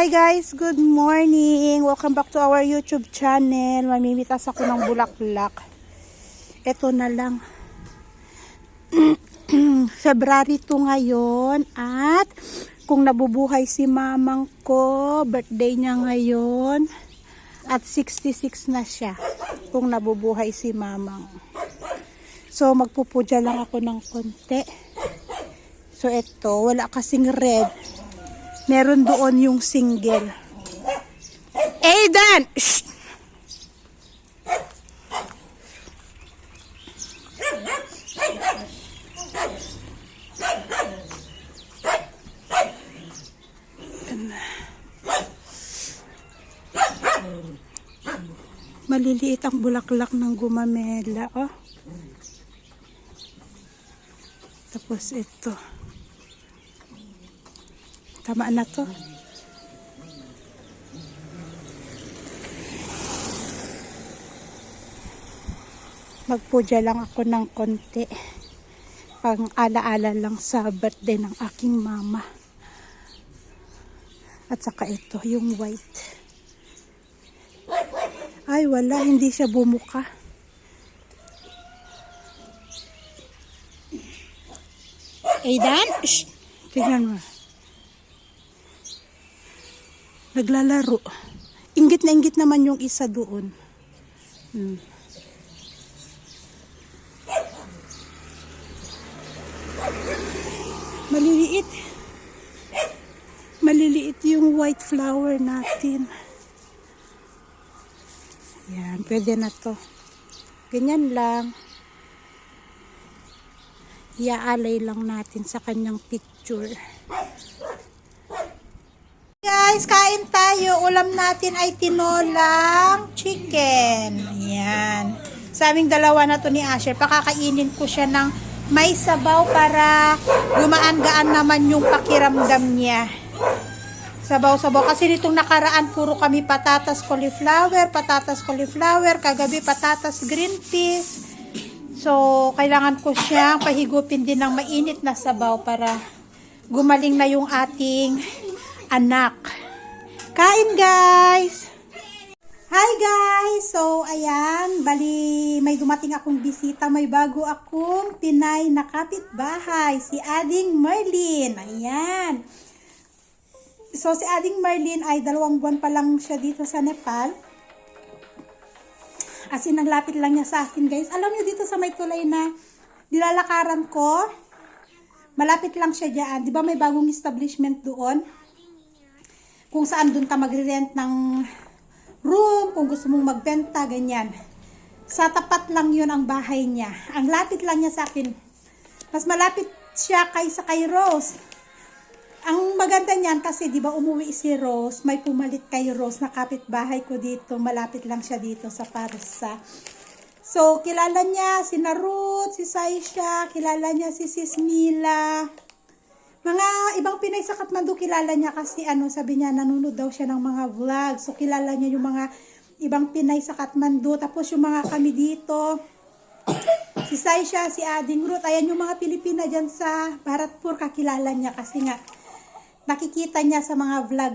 Hi guys, good morning. Welcome back to our YouTube channel. Mamimitas ako ng bulaklak. Ito na lang. February 2 ngayon at kung nabubuhay si mamang ko, birthday niya ngayon at 66 na siya kung nabubuhay si mamang. So magpupudya lang ako ng konti. So ito, wala kasing red. Meron doon yung single. Aidan! Shh! Maliliit ang bulaklak ng gumamela, oh. Tapos ito. Tama na to. Magpudya lang ako ng konti. Pang alaala lang sa birthday ng aking mama. At saka ito, yung white. Ay, wala. Hindi siya bumuka. Aidan? Shh! Tingnan mo. Naglalaro. Ingit na ingit naman yung isa doon. Hmm. Maliliit. Maliliit yung white flower natin. Yan, pwede na to. Ganyan lang. Iaalay lang natin sa kanyang picture. Guys, kain tayo. Ulam natin ay tinolang chicken. Yan. Sa aming dalawa na to ni Asher, pakakainin ko siya ng may sabaw para gumaan-gaan naman yung pakiramdam niya. Sabaw-sabaw. Kasi nitong nakaraan, puro kami patatas cauliflower, patatas cauliflower, kagabi patatas green peas. So, kailangan ko siyang pahigupin din ng mainit na sabaw para gumaling na yung ating anak. Kain guys! Hi guys! So, ayan, bali may dumating akong bisita. May bago akong Pinay na kapitbahay, si Ading Merlin. Ayan. So, si Ading Merlin ay dalawang buwan pa lang siya dito sa Nepal. As in, naglapit lang niya sa akin, guys. Alam niyo dito sa may tulay na nilalakaran ko, malapit lang siya dyan. Di ba may bagong establishment doon? Kung saan doon ka magre-rent ng room, kung gusto mong magbenta, ganyan. Sa tapat lang yun ang bahay niya. Ang lapit lang niya sa akin. Mas malapit siya kaysa kay Rose. Ang maganda niyan kasi 'di ba umuwi si Rose, may pumalit kay Rose na kapitbahay ko dito, malapit lang siya dito sa Parsa. So, kilala niya si Ruth, si Saisha, kilala niya si Sis Mila. Mga ibang Pinay sa Kathmandu kilala niya kasi ano, sabi niya nanonood daw siya ng mga vlog. So, kilala niya yung mga ibang Pinay sa Kathmandu. Tapos yung mga kami dito, si Saisha, si Ading Ruth, ayan yung mga Pilipina dyan sa Bharatpur, kakilala niya kasi nga nakikita niya sa mga vlog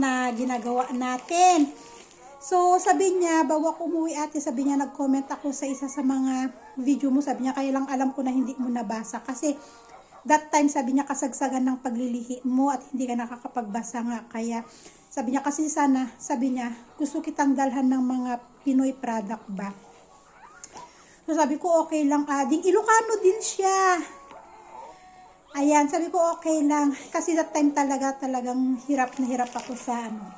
na ginagawa natin. So, sabi niya, bago ako umuwi ate, sabi niya, nag-comment ako sa isa sa mga video mo. Sabi niya, kaya lang alam ko na hindi mo nabasa. Kasi, that time, sabi niya, kasagsagan ng paglilihi mo at hindi ka nakakapagbasa nga. Kaya, sabi niya, kasi sana, sabi niya, gusto kitang dalhan ng mga Pinoy product ba? So, sabi ko, okay lang, ading. Ilocano din siya. Ayan, sabi ko okay lang. Kasi that time talaga talagang hirap na hirap ako sa ano.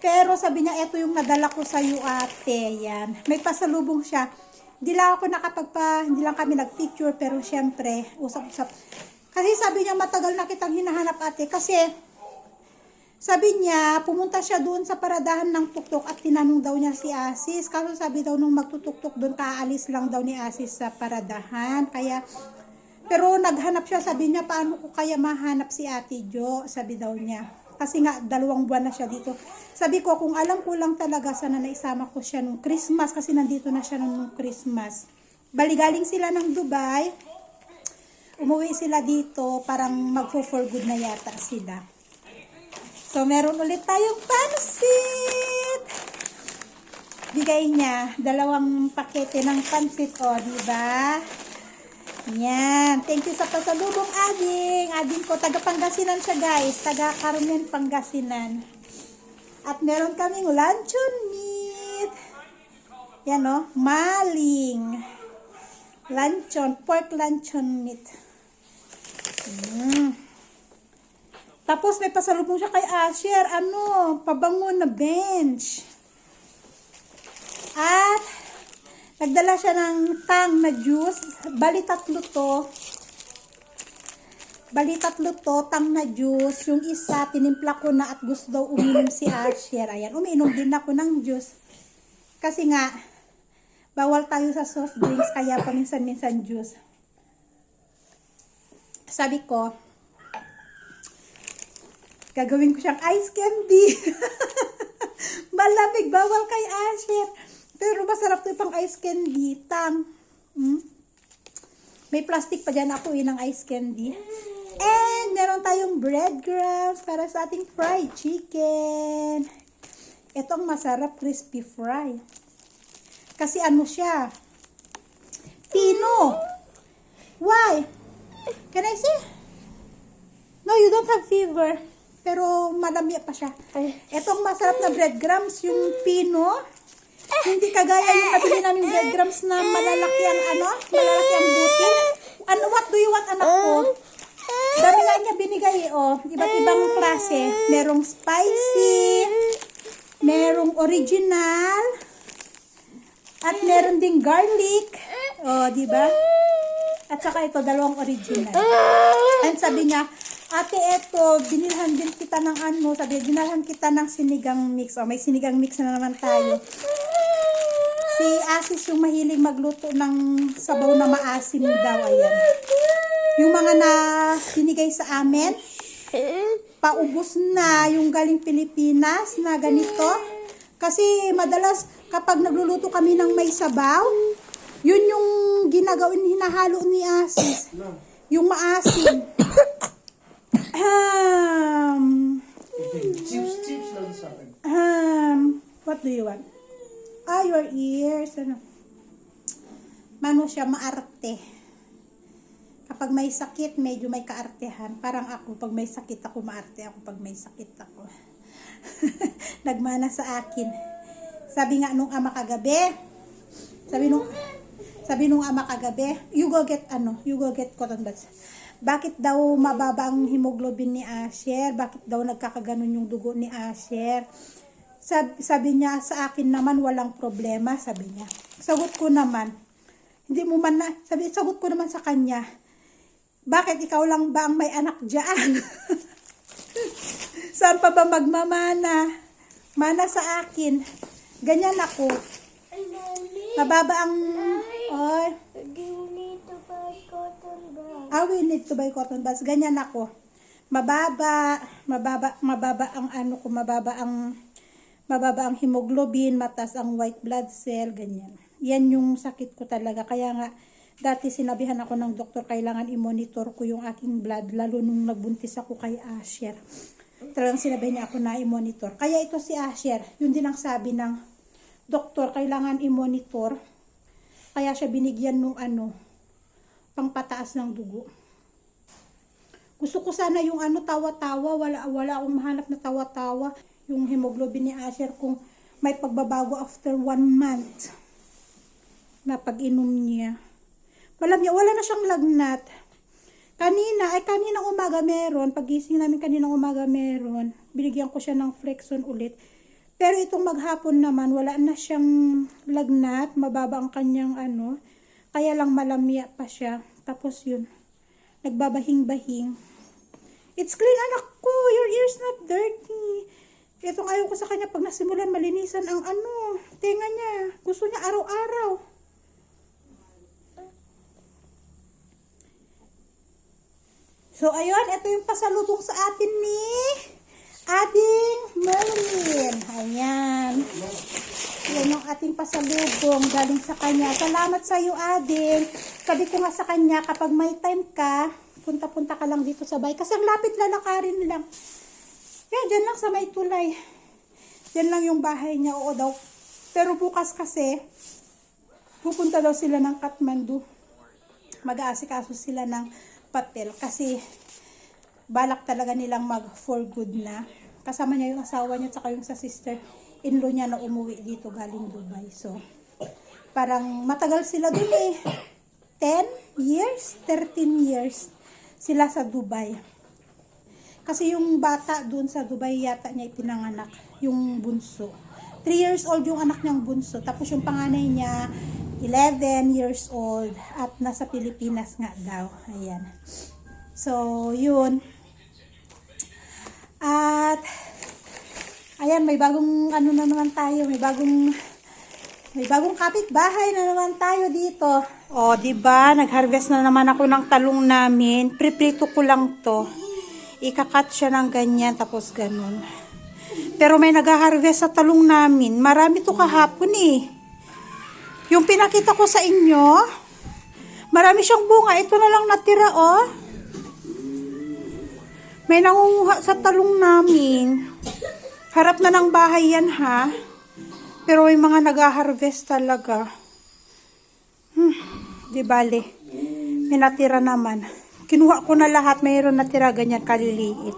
Pero sabi niya, ito yung nadala ko sa iyo ate. Yan. May pasalubong siya. Hindi lang ako nakapagpa, hindi lang kami nagpicture. Pero syempre, usap-usap. Kasi sabi niya, matagal na kitang hinahanap ate. Kasi, sabi niya, pumunta siya doon sa paradahan ng tuktok at tinanong daw niya si Asis. Kaso sabi daw nung magtutuktok doon, kaalis lang daw ni Asis sa paradahan. Kaya, pero naghanap siya, sabi niya, paano ko kaya mahanap si Ate Jo? Sabi daw niya. Kasi nga, dalawang buwan na siya dito. Sabi ko, kung alam ko lang talaga, sana naisama ko siya nung Christmas, kasi nandito na siya nung Christmas. Baligaling sila ng Dubai. Umuwi sila dito, parang magfo for good na yata sila. So, meron ulit tayong pansit. Bigay niya, dalawang pakete ng pansit, o, di ba? Yan. Thank you sa pasalubong, Ading. Ading ko, taga Pangasinan siya, guys. Taga Carmen, Pangasinan. At meron kaming luncheon meat. Yan, o. Maling. Luncheon. Pork luncheon meat. Mm. Tapos may pasalubong siya kay Asher. Ano? Pabango na bench. At nagdala siya ng tang na juice. Bali tatlo to. Bali tatlo to, tang na juice. Yung isa, tinimpla ko na at gusto daw uminom si Asher. Ayan, uminom din ako ng juice. Kasi nga, bawal tayo sa soft drinks, kaya paminsan-minsan juice. Sabi ko, gagawin ko siyang ice candy. Malamig, bawal kay Asher. Pero masarap to pang ice candy. Tang. Hmm? May plastic pa dyan ako eh ng ice candy. And meron tayong breadcrumbs para sa ating fried chicken. Itong masarap crispy fry. Kasi ano siya? Pino. Why? Can I see? No, you don't have fever. Pero malami pa siya. Etong masarap na breadcrumbs, yung pino. Hindi kagaya yung nabili namin breadcrumbs na malalaki ang ano, malalaki ang butil. Ano, what do you want, anak ko? Dami nga niya binigay, oh. Iba't ibang klase. Merong spicy, merong original, at meron ding garlic. Oh, di ba? At saka ito, dalawang original. And sabi niya, ate, eto, binilhan din kita ng ano, sabi, binilhan kita ng sinigang mix. O, may sinigang mix na naman tayo. Si Asis yung mahilig magluto ng sabaw na maasim daw, ayan. Yung mga na binigay sa amin, paubos na yung galing Pilipinas na ganito. Kasi madalas kapag nagluluto kami ng may sabaw, yun yung ginagawin, hinahalo ni Asis. Yung maasim. Um, Chips, chips lang sa akin. um, what do you want? Ah, your ears. Ano? Mano siya, maarte. Kapag may sakit, medyo may kaartehan. Parang ako, pag may sakit ako, maarte ako. Pag may sakit ako. Nagmana sa akin. Sabi nga nung ama kagabi, sabi nung, sabi nung ama kagabi, you go get ano, you go get cotton buds. Bakit daw mababa ang hemoglobin ni Asher? Bakit daw nagkakaganon yung dugo ni Asher? Sabi, sabi niya, sa akin naman walang problema, sabi niya. Sagot ko naman, hindi mo man na, sabi, sagot ko naman sa kanya, bakit ikaw lang ba ang may anak dyan? Saan pa ba magmamana? Mana sa akin. Ganyan ako. Ay, Mami. Mababa ang... Oy, You need to buy cotton bud. ah, we need to buy cotton buds. Ganyan ako. Mababa, mababa, mababa ang ano ko, mababa ang mababa ang hemoglobin, matas ang white blood cell, ganyan. Yan yung sakit ko talaga. Kaya nga, dati sinabihan ako ng doktor, kailangan i-monitor ko yung aking blood, lalo nung nagbuntis ako kay Asher. Talagang sinabi niya ako na i-monitor. Kaya ito si Asher, yun din ang sabi ng doktor, kailangan i-monitor. Kaya siya binigyan nung ano, pangpataas ng dugo. Gusto ko sana yung ano tawa-tawa, wala wala akong mahanap na tawa-tawa. Yung hemoglobin ni Asher kung may pagbabago after one month na pag-inom niya. Wala, niya, wala na siyang lagnat. Kanina, ay kaninang umaga meron, pagising namin kaninang umaga meron, binigyan ko siya ng Flexon ulit. Pero itong maghapon naman, wala na siyang lagnat, mababa ang kanyang ano, kaya lang malamya pa siya. Tapos yun, nagbabahing-bahing. It's clean, anak ko, your ear's not dirty. Itong ayaw ko sa kanya, pag nasimulan, malinisan ang ano, tenga niya. Gusto niya araw-araw. So, ayun, ito yung pasalubong sa atin ni ating Merlin. Ayan. Yan yung ating pasalubong galing sa kanya. Salamat sa iyo, Ading. Sabi ko nga sa kanya, kapag may time ka, punta-punta ka lang dito sa bahay. Kasi ang lapit lalakarin lang. Yeah, dyan lang sa may tulay. Yan lang yung bahay niya. Oo daw. Pero bukas kasi, pupunta daw sila ng Kathmandu. Mag-aasikaso sila ng papel. Kasi, balak talaga nilang mag for good na. Kasama niya yung asawa niya tsaka yung sa sister in-law niya na umuwi dito galing Dubai. So, parang matagal sila dun eh. 10 years, 13 years sila sa Dubai. Kasi yung bata dun sa Dubai yata niya ipinanganak, yung bunso. 3 years old yung anak niyang bunso. Tapos yung panganay niya, 11 years old. At nasa Pilipinas nga daw. Ayan. So, yun. At, ayan, may bagong ano na naman tayo. May bagong may bagong kapitbahay na naman tayo dito. O, oh, di ba? Nag-harvest na naman ako ng talong namin. Priprito ko lang to. Ikakat siya ng ganyan, tapos ganun. Pero may nag-harvest sa talong namin. Marami to kahapon eh. Yung pinakita ko sa inyo, marami siyang bunga. Ito na lang natira, oh. May nangunguha sa talong namin. Harap na ng bahay yan, ha? Pero may mga nag-harvest talaga. Hmm, di bale. May natira naman. Kinuha ko na lahat. Mayroon natira ganyan kaliliit.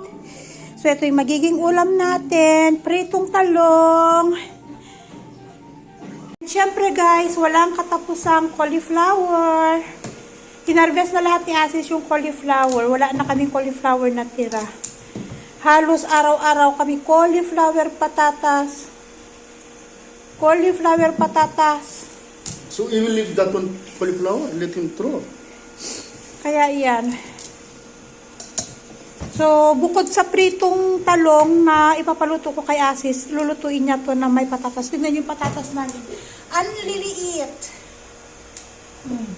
So, ito yung magiging ulam natin. Pritong talong. Siyempre guys, walang katapusang cauliflower. Kinarvest na lahat ni Asis yung cauliflower. Wala na kaming cauliflower natira. Halos araw-araw kami cauliflower patatas. Cauliflower patatas. So you will leave that one cauliflower, let him throw. Kaya iyan. So, bukod sa pritong talong na ipapaluto ko kay Asis, lulutuin niya to na may patatas. Tingnan yung patatas namin. Ang liliit. Hmm.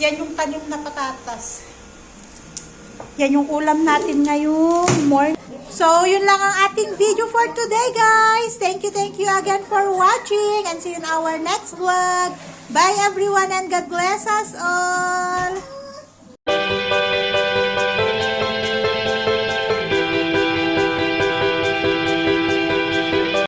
Yan yung tanim na patatas. Yan yung ulam natin ngayong morning. So, yun lang ang ating video for today, guys. Thank you, thank you again for watching and see you in our next vlog. Bye, everyone, and God bless us all.